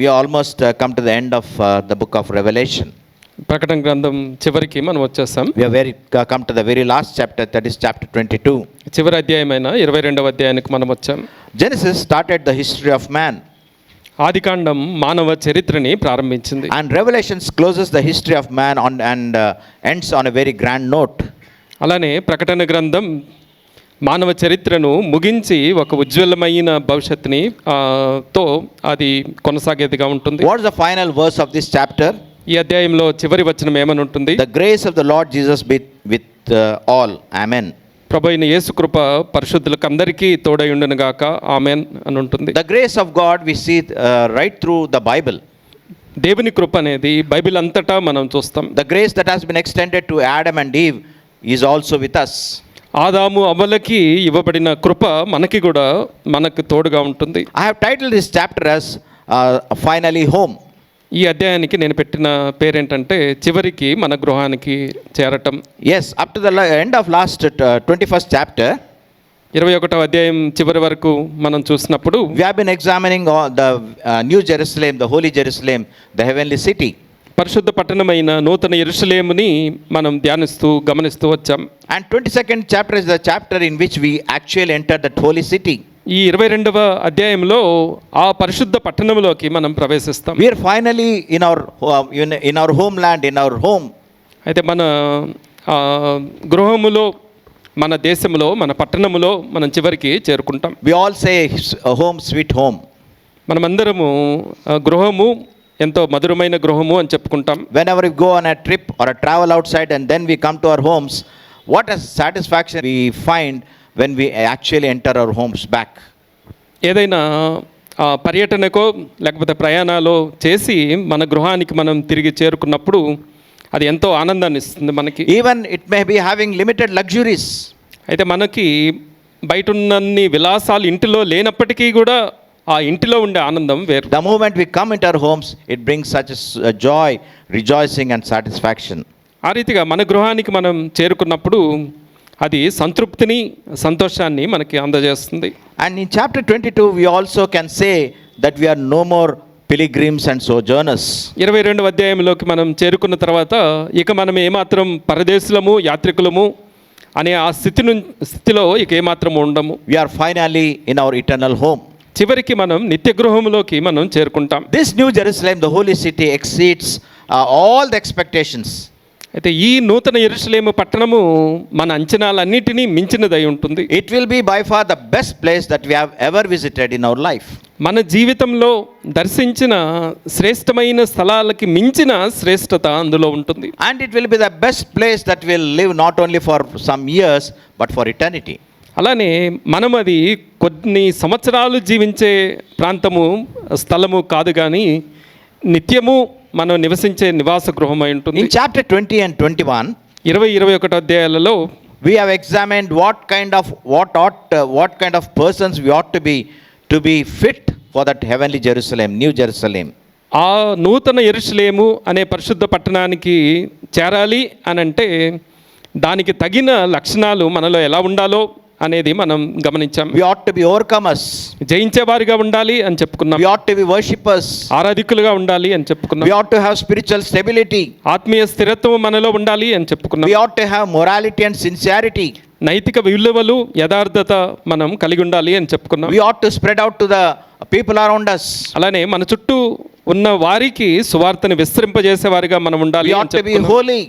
We almost uh, come to the end of uh, the book of Revelation. ప్రకటన గ్రంథం చివరికి మనం వచ్చేసాం We have very, uh, come to the very last chapter, that is chapter 22. చివరి అధ్యాయమైన ఇరవై రెండవ అధ్యాయానికి మనం వచ్చాం Genesis started the history of man, ఆదికాండం మానవ చరిత్రని ప్రారంభించింది and Revelations closes the history of man on, and uh, ends on a very grand note. అలానే ప్రకటన గ్రంథం మానవ చరిత్రను ముగించి ఒక ఉజ్వలమైన భవిష్యత్తుని తో అది కొనసాగేదిగా ఉంటుంది. What the final verse of this chapter ఈ అధ్యాయంలో చివరి వచనం ఏమని ఉంటుంది? The grace of the Lord Jesus with with all amen ప్రభు అయిన యేసు కృప పరిశుద్ధులకు అందరికీ తోడై ఉండను గాక. ఆమెన్ అని ఉంటుంది. The grace of God we see right through the Bible దేవుని కృప అనేది బైబిల్ అంతటా మనం చూస్తాం. The grace that has been extended to Adam and Eve is also with us ఆదాము అవ్వలకి ఇవ్వబడిన కృప మనకి కూడా మనకు తోడుగా ఉంటుంది. I have titled this chapter as finally home ఈ అధ్యాయానికి నేను పెట్టిన పేరేంటంటే చివరికి మన గృహానికి చేరటం. As up to the end of last twenty first chapter ఇరవై ఒకటో అధ్యాయం చివరి వరకు మనం చూసినప్పుడు we've been examining the new Jerusalem the holy Jerusalem the heavenly city పరిశుద్ధ పట్టణమైన నూతన ఎరుసలేముని మనం ధ్యానిస్తూ గమనిస్తూ వచ్చాం. And twenty second chapter is the chapter in which we actual enter that holy city ఈ ఇరవై రెండవ అధ్యాయంలో ఆ పరిశుద్ధ పట్టణంలోకి మనం ప్రవేశిస్తాం. We are finally in our in our home land in our home అయితే మన గృహములో మన దేశంలో మన పట్టణంలో మనం చివరికి చేరుకుంటాం. We all say home sweet home మనమందరము గృహము ఎంతో మధురమైన గృహము అని చెప్పుకుంటాం. Whenever you go on a trip or a travel outside and then we come to our homes what is satisfaction we find when we actually enter our homes back ఏదైనా పర్యటనకో లేకపోతే ప్రయాణాలు చేసి మన గృహానికి మనం తిరిగి చేరుకున్నప్పుడు అది ఎంతో ఆనందాన్ని ఇస్తుంది మనకి. Even it may be having limited luxuries అయితే మనకి బయట ఉన్నన్ని విలాసాలు ఇంటిలో లేనప్పటికీ కూడా ఆ ఇంటిలో ఉండే ఆనందం వేరు. The moment we come into homes it bring such joy rejoicing and satisfaction ఆ రీతిగా మన గృహానికి మనం చేరుకున్నప్పుడు అది సంతృప్తిని సంతోషాన్ని మనకి అందజేస్తుంది. And in chapter twenty two we also can say that we are no more pilgrims and sojourners ఇరవై రెండు అధ్యాయంలోకి మనం చేరుకున్న తర్వాత ఇక మనం ఏమాత్రం పరదేశులము యాత్రికులము అనే ఆ స్థితి స్థితిలో ఇక ఏమాత్రం ఉండము. We are finally in our eternal home చివరికి మనం నిత్య గృహంలోకి మనం చేరుకుంటాం. This new Jerusalem the holy city exceeds all the expectations అయితే ఈ నూతన ఎరుసలేము పట్టణము మన అంచనాలన్నిటినీ మించినదై ఉంటుంది. It will be by far the best place that we ever visited in our life మన జీవితంలో దర్శించిన శ్రేష్టమైన స్థలాలకి మించిన శ్రేష్టత అందులో ఉంటుంది. And it will be the best place that will live not only for some years but for eternity అలానే మనం అది కొన్ని సంవత్సరాలు జీవించే ప్రాంతము స్థలము కాదు కానీ నిత్యము మనం నివసించే నివాస గృహం అయి ఉంటుంది. Chapter twenty and twenty one ఇరవై ఇరవై ఒకటో అధ్యాయాలలో we have examined what kind of what ought what kind of persons we ought to be to be fit for that heavenly Jerusalem new Jerusalem ఆ నూతన ఎరుసలేము అనే పరిశుద్ధ పట్టణానికి చేరాలి అని అంటే దానికి తగిన లక్షణాలు మనలో ఎలా ఉండాలో అనేది మనం గమనించాం. We ought to be overcomers జయించే వారిగా ఉండాలి అని చెప్పుకున్నాం. వి ఆట్ టు వర్షిపర్స్ ఆరాధికులుగా ఉండాలి అని చెప్పుకున్నాం. We to have spiritual stability ఆత్మీయ స్థిరత్వం మనలో ఉండాలి అని చెప్పుకున్నాం. We ought to have morality and sincerity నైతిక విలువలు యథార్థత మనం కలిగి ఉండాలి అని చెప్పుకున్నాం. We ought spread out the people around అలానే మన చుట్టూ ఉన్న వారికి సువార్తను విస్తరింపజేసే వారిగా మనం ఉండాలి హోలీ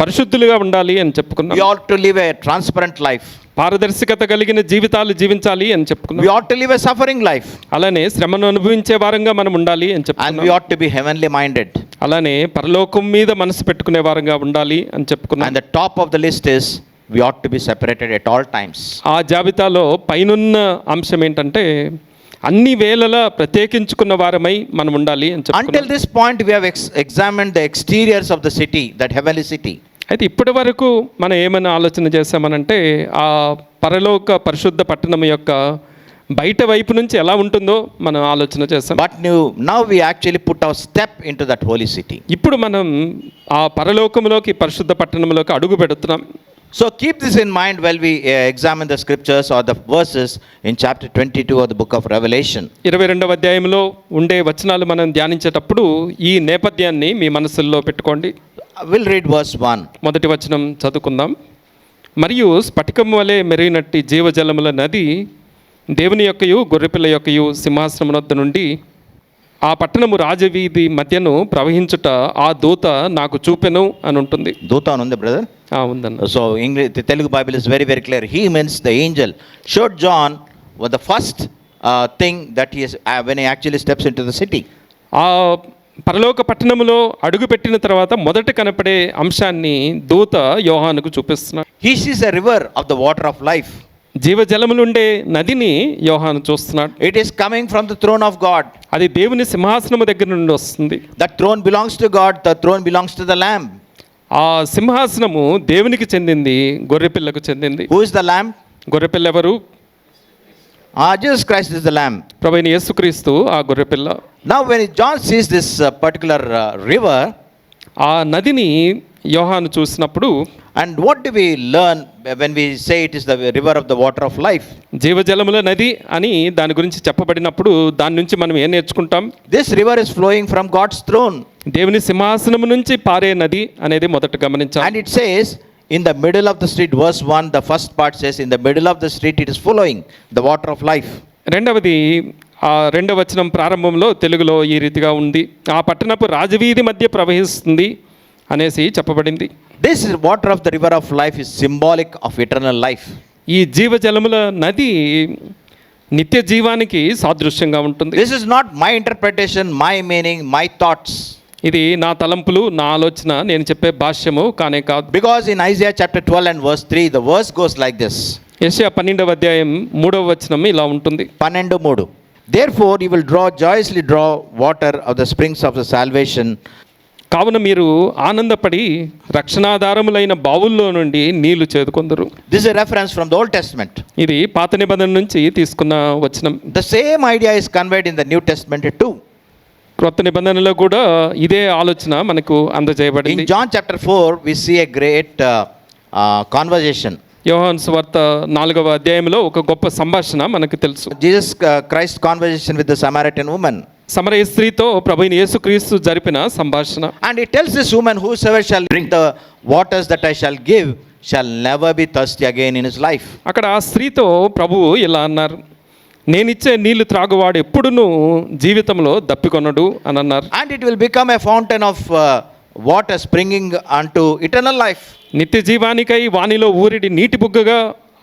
పరిశుద్ధులుగా ఉండాలి అని చెప్పుకున్నాం. To live a transparent life పారదర్శకత కలిగిన జీవితాలు జీవించాలి అని చెప్పుకుంది you are to live a suffering life అలానే శ్రమను అనుభవించే వారంగా మనం ఉండాలి అని చెప్పుకుంది and you are to be heavenly minded అలానే పరలోకం మీద మనసు పెట్టుకునే వారంగా ఉండాలి అని చెప్పుకుంది and the top of the list is we are to be separated at all times ఆ జాబితాలో పైనున్న అంశం ఏంటంటే అన్ని వేళల ప్రత్యేకించుకున్న వారమై మనం ఉండాలి అని చెప్పుకుంటాం until this point we have examined the exteriors of the city that heavenly city అయితే ఇప్పటి వరకు మనం ఏమైనా ఆలోచన చేసామనంటే ఆ పరలోక పరిశుద్ధ పట్టణం యొక్క బయట వైపు నుంచి ఎలా ఉంటుందో మనం ఆలోచన చేస్తాం But new, now we actually put our step into that holy city. ఇప్పుడు మనం ఆ పరలోకంలోకి పరిశుద్ధ పట్టణంలోకి అడుగు పెడుతున్నాం So keep this in mind while we uh, examine the scriptures or the verses in chapter 22 of the book of Revelation. ఇరవై రెండవ అధ్యాయంలో ఉండే వచనాలు మనం ధ్యానించేటప్పుడు ఈ నేపథ్యాన్ని మీ మనసుల్లో పెట్టుకోండి విల్ రీడ్ వర్స్ వన్ మొదటి వచనం చదువుకుందాం. మరియు స్ఫటికం వలె మెరిగినట్టి జీవజలముల నది దేవుని యొక్కయు గొర్రెపిల్ల యొక్కయు సింహాసనం వద్ద నుండి ఆ పట్టణము రాజవీధి మధ్యను ప్రవహించుట ఆ దూత నాకు చూపెను అని ఉంటుంది. దూత అని ఉంది బ్రదర్ ఉందన్న. So English Telugu Bible is very very clear he means the angel showed John the first thing that is when actually steps in to the city ఆ పరలోక పట్టణములో అడుగుపెట్టిన తర్వాత మొదట కనపడే అంశాన్ని దూత యోహానుకు చూపిస్తున్నాడు He sees a river of the water of life. జీవజలములుండే నదిని యోహాను చూస్తున్నాడు It is coming from the throne of God. అది దేవుని సింహాసనము దగ్గర నుండి వస్తుంది That throne belongs to God, the throne belongs to the Lamb. ఆ సింహాసనము దేవునికి చెందింది గొర్రెపిల్లకు చెందింది Who is the Lamb? గొర్రెపిల్ల ఎవరు ఆ Jesus Christ is the lamb ప్రభుని యేసుక్రీస్తు ఆ గొర్రె పిల్ల now when John sees this particular river ఆ నదిని యోహాను చూసినప్పుడు and what do we learn when we say it is the river of the water of life జీవజలముల నది అని దాని గురించి చెప్పబడినప్పుడు దాని నుంచి మనం ఏం నేర్చుకుంటాం? This river is flowing from God's throne దేవుని సింహాసనము నుంచి పారే నది అనేది మొదట గమనించాం. And it says in the middle of the street verse one the first part says in the middle of the street it is following the water of life రెండవది ఆ రెండవ వచనం ప్రారంభంలో తెలుగులో ఈ రీతిగా ఉంది. ఆ పట్టణపు రాజవీధి మధ్య ప్రవహిస్తుంది అనేసి చెప్పబడింది. This is water of the river of life is symbolic of eternal life ఈ జీవజలముల నది నిత్య జీవానికి సాదృశ్యంగా ఉంటుంది. This is not my interpretation my meaning my thoughts ఇది నా తలంపులు నా ఆలోచన నేను చెప్పే భాష్యము కానే కాదు. Because in Isaiah chapter twelve and verse three the verse goes like this Asia పన్నెండవ అధ్యాయం మూడవ వచనం ఇలా ఉంటుంది. పన్నెండు మూడు. Therefore you will draw joyously draw water of the springs of the salvation కావున మీరు ఆనందపడి రక్షణాధారములైన బావుల్లో నుండి నీళ్ళు చేదుకుందరు. This a reference from the old testament ఇది పాత నిబంధన నుంచి తీసుకున్న వచనం. The same idea is conveyed in the new testament too క్రొత్త నిబంధనలో కూడా ఇదే ఆలోచన మనకు అందజేయబడింది. In John chapter four we see a great conversation యోహన్స్ వార్త నాలుగవ అధ్యాయంలో ఒక గొప్ప సంభాషణ మనకు తెలుసు. Jesus Christ conversation with the Samaritan woman సమర స్త్రీతో ప్రభు ప్రభుని యేసుక్రీస్తు జరిపిన సంభాషణ. And it tells this woman whosoever shall drink the waters that I shall give shall never be thirsty again in his life అక్కడ ఆ స్త్రీతో ప్రభు ఇలా అన్నారు. నేనిచ్చే నీళ్ళు త్రాగువాడు ఎప్పుడూ జీవితంలో దప్పికొనడు అని అన్నారు. And it will become a fountain of water springing unto eternal life నిత్య జీవానికై వాణిలో ఊరిడి నీటి బుగ్గగా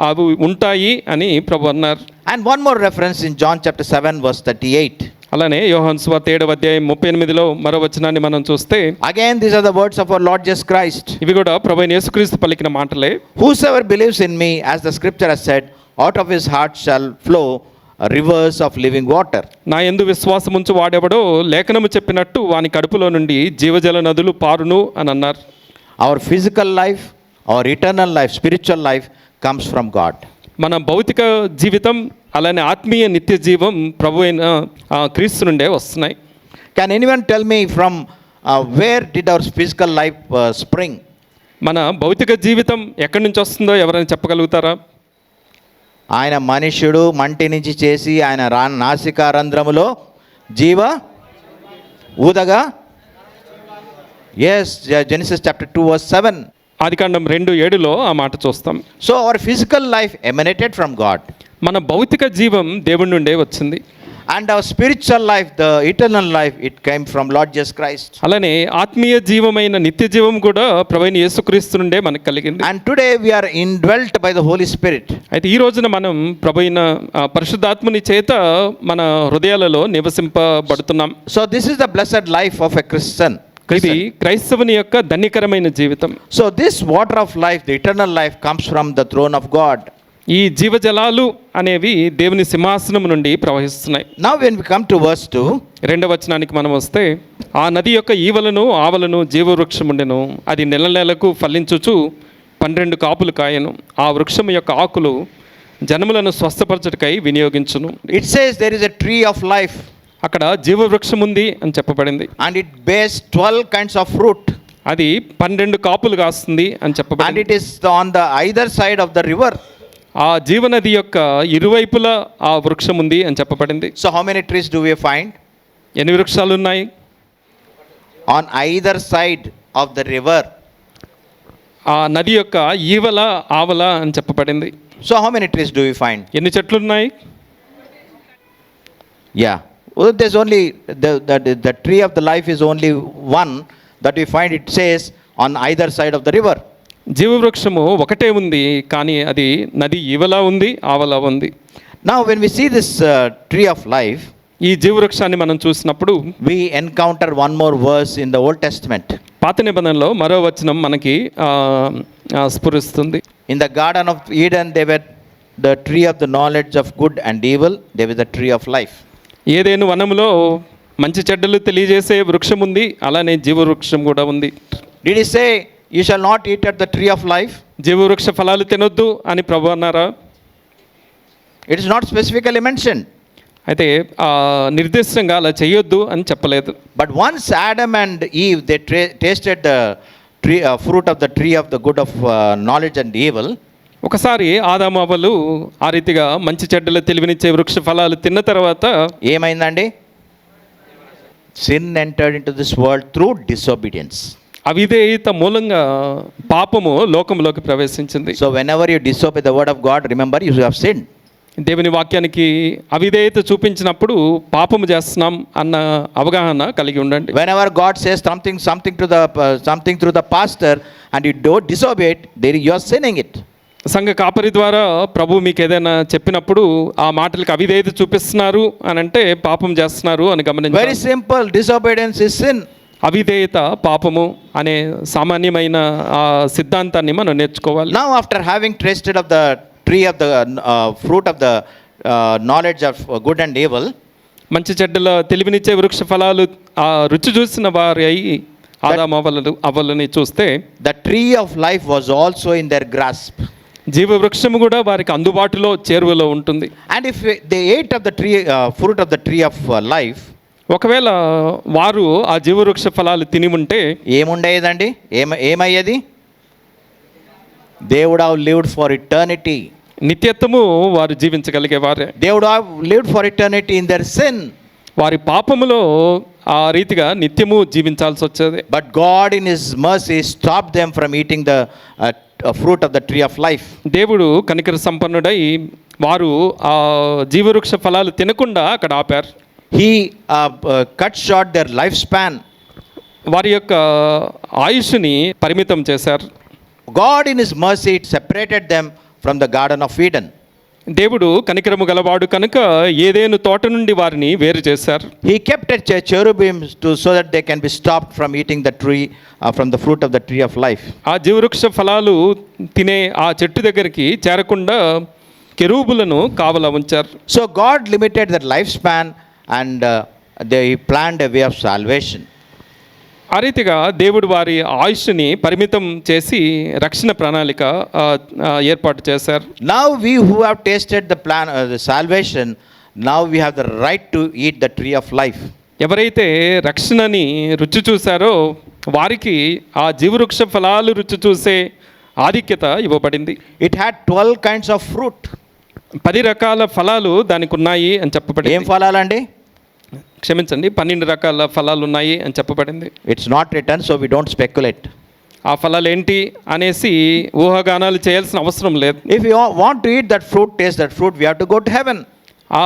అవి ఉంటాయి అని ప్రభు అన్నారు. And one more reference in John chapter seven verse thirty eight అలానే యోహన్ స్వార్త ఏడవ అధ్యాయం ముప్పై ఎనిమిదిలో మరో వచనాన్ని మనం చూస్తే again this are the words of our Lord Jesus Christ ఇవి కూడా ప్రభు యేసుక్రీస్తు పలికిన మాటలే. Whosoever believes in me as the scripture had out of his heart shall flow rivers of living water నా ఎందు విశ్వాసం ఉంచు వాడెవడో లేఖనము చెప్పినట్టు వాని కడుపులో నుండి జీవజల నదులు పారును అని అన్నారు. Our physical life our eternal life spiritual life comes from God మన భౌతిక జీవితం అలానే ఆత్మీయ నిత్య జీవం ప్రభు అయిన క్రీస్తు నుండే వస్తున్నాయి. Can anyone tell me from where did our physical life spring మన భౌతిక జీవితం ఎక్కడి నుంచి వస్తుందో ఎవరైనా చెప్పగలుగుతారా? ఆయన మనుష్యుడు మంటి నుంచి చేసి ఆయన రా నాసికా రంధ్రములో జీవ ఊదగా. Yes Genesis chapter two verse seven ఆదికాండం రెండు ఏడులో ఆ మాట చూస్తాం. So our physical life emanated from God మన భౌతిక జీవం దేవుడి నుండే వచ్చింది. And our spiritual life the eternal life it came from Lord Jesus Christ అలానే ఆత్మీయ జీవమైన నిత్య జీవం కూడా ప్రభైన యేసుక్రీస్తు నుండే మనకు కలిగింది. And today we are indwelt by the Holy Spirit అయితే ఈ రోజున మనం ప్రభైన ఆ, పరిశుద్ధాత్మని చేత మన హృదయాలలో నివసింపబడుతున్నాం. So this is the blessed life of a Christian ఇది క్రైస్తవుని యొక్క ధన్యకరమైన జీవితం. So this water of life the eternal life comes from the throne of God ఈ జీవజలాలు అనేవి దేవుని సింహాసనం నుండి ప్రవహిస్తున్నాయి. Now, when we come to verse 2, రెండవ వచనానికి మనం వస్తే ఆ నది యొక్క ఈవలను ఆవలను జీవవృక్షం ఉండెను. అది నెల నెలకు ఫలించుచు పన్నెండు కాపులు కాయను. ఆ వృక్షం యొక్క ఆకులు జనములను స్వస్థపరచుటకై వినియోగించును. It says there is a tree of life. అక్కడ జీవవృక్షం ఉంది అని చెప్పబడింది. And it bears 12 kinds of fruit. అది పన్నెండు కాపులు కాస్తుంది అని చెప్పబడింది. It is on the either side of the river. ఆ జీవనది యొక్క ఇరువైపుల ఆ వృక్షం ఉంది అని చెప్పబడింది. So how many trees do you find ఎన్ని వృక్షాలు ఉన్నాయి? On either side of the river ఆ నది యొక్క ఈవల ఆవల అని చెప్పబడింది. So how many trees do you find ఎన్ని చెట్లు ఉన్నాయి yeah does only that the tree of the life is only one that you find it says on either side of the river జీవవృక్షము ఒకటే ఉంది కానీ అది నది ఇవలా ఉంది ఆవలా ఉంది. నా when we see this tree of life ఈ జీవవృక్షాన్ని మనం చూసినప్పుడు we encounter one more verse in the Old Testament పాత నిబంధనలో మరో వచనం మనకి స్ఫురిస్తుంది. In the garden of Eden there were the tree of the knowledge of good and evil there were the tree of life ఏదైనా వనంలో మంచి చెడ్డలు తెలియజేసే వృక్షం ఉంది అలానే జీవవృక్షం కూడా ఉంది. Did say you shall not eat at the tree of life జీవ వృక్ష ఫలాలు తినొద్దు అని ప్రభు అన్నారా? It is not specifically mention అయితే నిర్దిష్టంగా అలా చేయొద్దు అని చెప్పలేదు. But once Adam and Eve they try tasted the tree fruit of the tree of the good of knowledge and evil ఒకసారి ఆదామాబలు ఆ రీతిగా మంచి చెడ్డల తెలివినిచ్చే వృక్ష ఫలాలు తిన్న తర్వాత ఏమైందండి? Sin entered in to this world through disobedience అవిధేయత మూలంగా పాపము లోకంలోకి ప్రవేశించింది. So whenever you disobey the word of God remember you have sinned దేవుని వాక్యానికి అవిధేయత చూపించినప్పుడు పాపము చేస్తున్నాం అన్న అవగాహన కలిగి ఉండండి. Whenever God says something something to the something through the pastor and you don't disobeyed there you are sinning it సంఘ కాపరి ద్వారా ప్రభు మీకు ఏదైనా చెప్పినప్పుడు ఆ మాటలకు అవిధేయత చూపిస్తున్నారు అని అంటే పాపం చేస్తున్నారు అని గమనించి very simple disobedience is sin అవిధేయత పాపము అనే సామాన్యమైన సిద్ధాంతాన్ని మనం నేర్చుకోవాలి. నా after having tasted of the tree of the fruit of the knowledge of good and evil మంచి చెడ్డల తెలివినిచ్చే వృక్ష ఫలాలు ఆ రుచి చూసిన వారి అయి ఆదాము అవ్వలు అవ్వలని చూస్తే the tree of life was also in their grasp జీవ వృక్షము కూడా వారికి అందుబాటులో చేరువలో ఉంటుంది. And if they ate of the tree fruit of the tree of life ఒకవేళ వారు ఆ జీవవృక్ష ఫలాలు తిని ఉంటే ఏముండేదండి? ఏమ ఏమయ్యేది? They'd have lived for eternity. నిత్యత్వము వారు జీవించగలిగేవారే దేవుడు have lived for eternity in their sin. వారి పాపములో ఆ రీతిగా నిత్యము జీవించాల్సి వచ్చేది. But God in his mercy stop them from eating the fruit of the tree of life దేవుడు కనికర సంపన్నుడై వారు ఆ జీవవృక్ష ఫలాలు తినకుండా అక్కడ ఆపారు. He cut short their life span వారి యొక్క uh, ఆయుష్ని పరిమితం చేశారు. God in his mercy it separated them from the garden of Eden దేవుడు కనికరము గలవాడు కనుక ఏదైనా తోట నుండి వారిని వేరు చేశారు. He kept at cherubims to so that they can be stop from eating the tree from the fruit of the tree of life ఆ జీవవృక్ష ఫలాలు తినే ఆ చెట్టు దగ్గరికి చేరకుండా కెరూబులను కావల ఉంచారు. So God limited that life span and they he plan a way of salvation ఆ రీతిగా దేవుడు వారి ఆయుష్ని పరిమితం చేసి రక్షణ ప్రణాళిక ఏర్పాటు చేశారు. Now we who have tasted the plan the salvation now we have the right to eat the tree of life ఎవరైతే రక్షణని రుచి చూశారో వారికి ఆ జీవవృక్ష ఫలాలు రుచి చూసే ఆధిక్యత ఇవ్వబడింది. It had twelve kinds of fruit పది రకాల ఫలాలు దానికి ఉన్నాయి అని చెప్పబడి ఏం ఫలాలండి? క్షమించండి పన్నెండు రకాల ఫలాలు ఉన్నాయి అని చెప్పబడింది. It's not written so we don't speculate ఆ ఫలాలు ఏంటి అనేసి ఊహగానాలు చేయాల్సిన అవసరం లేదు. If you want to eat that fruit taste that fruit we have to go to heaven ఆ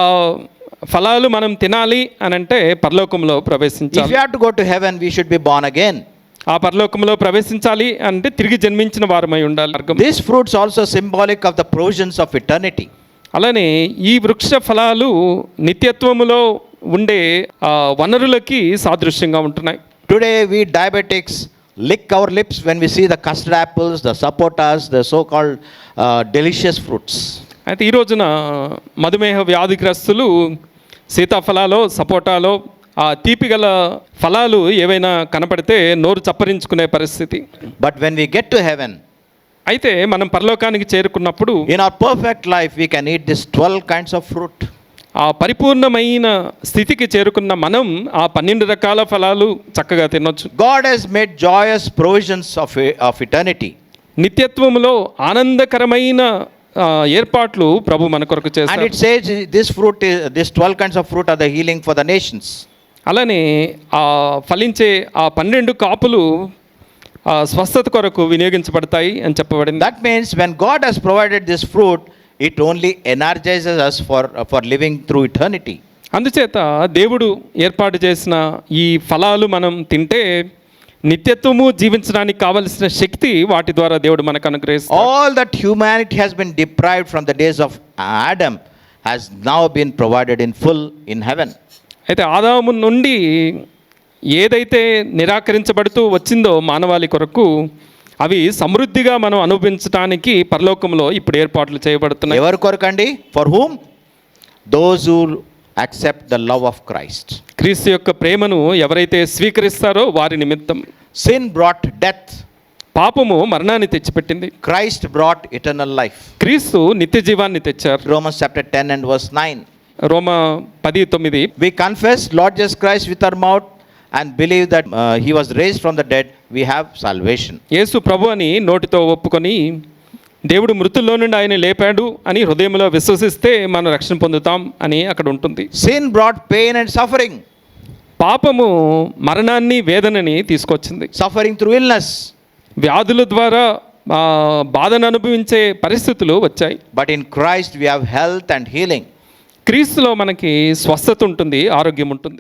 ఫలాలు మనం తినాలి అని అంటే పరలోకంలో ప్రవేశించాలి. Go to heaven should be born again ఆ పరలోకంలో ప్రవేశించాలి అంటే తిరిగి జన్మించిన వారమై ఉండాలి. This fruits also symbolic of the provisions of eternity అలానే ఈ వృక్ష ఫలాలు నిత్యత్వములో ఉండే వనరులకి సాదృశ్యంగా ఉంటున్నాయి. Today we diabetics lick our lips when we see the custard apples the sapotas the so called delicious fruits అయితే ఈ రోజున మధుమేహ వ్యాధిగ్రస్తులు సీతాఫలాలో సపోటాలో ఆ తీపిగల ఫలాలు ఏవైనా కనపడితే నోరు చప్పరించుకునే పరిస్థితి. But when we get to heaven అయితే మనం పరలోకానికి చేరుకున్నప్పుడు in our perfect life we can eat this twelve kinds of fruit ఆ పరిపూర్ణమైన స్థితికి చేరుకున్న మనం ఆ పన్నెండు రకాల ఫలాలు చక్కగా తినొచ్చు. God has made joyous provisions of of eternity నిత్యత్వంలో ఆనందకరమైన ఏర్పాట్లు ప్రభు మన కొరకు చేస్తాడు this fruit this twelve kinds of fruit are the healing for the nations అలానే ఆ ఫలించే ఆ పన్నెండు కాపులు స్వస్థత కొరకు వినియోగించబడతాయి అని చెప్పబడింది. That means when God has provided this fruit it only energises us for for living through eternity అందుచేత దేవుడు ఏర్పాటు చేసిన ఈ ఫలాలు మనం తింటే నిత్యత్వము జీవించడానికి కావలసిన శక్తి వాటి ద్వారా దేవుడు మనకు అనుగ్రహిస్తాడు. All that humanity has been deprived from the days of Adam has now been provided in full in heaven అయితే ఆదాము నుండి ఏదైతే నిరాకరించబడుతూ వచ్చిందో మానవాళి కొరకు అవి సమృద్ధిగా మనం అనుభవించడానికి పరలోకంలో ఇప్పుడు ఏర్పాట్లు చేయబడుతున్నాయి. ఎవరి కొరకండి? For whom those who accept the love of Christ. క్రీస్తు యొక్క ప్రేమను ఎవరైతే స్వీకరిస్తారో వారి నిమిత్తం. Sin brought death, పాపము మరణాన్ని తెచ్చిపెట్టింది. Christ brought eternal life. క్రీస్తు నిత్య జీవాన్ని తెచ్చారు. Romans chapter 10 and verse 9. రోమ పది తొమ్మిది. We confess Lord Jesus Christ with our mouth. And believe that uh, he was raised from the dead, we have salvation. యేసు ప్రభు అని నోటితో ఒప్పుకొని దేవుడు మృతుల్లో నుండి ఆయన లేపాడు అని హృదయంలో విశ్వసిస్తే మనం రక్షణ పొందుతాం అని అక్కడ ఉంటుంది Sin brought pain and suffering, పాపము మరణాన్ని వేదనని తీసుకొచ్చింది suffering through illness. వ్యాధుల ద్వారా బాధను అనుభవించే పరిస్థితులు వచ్చాయి But in Christ we have health and healing. క్రీస్తులో మనకి స్వస్థత ఉంటుంది ఆరోగ్యం ఉంటుంది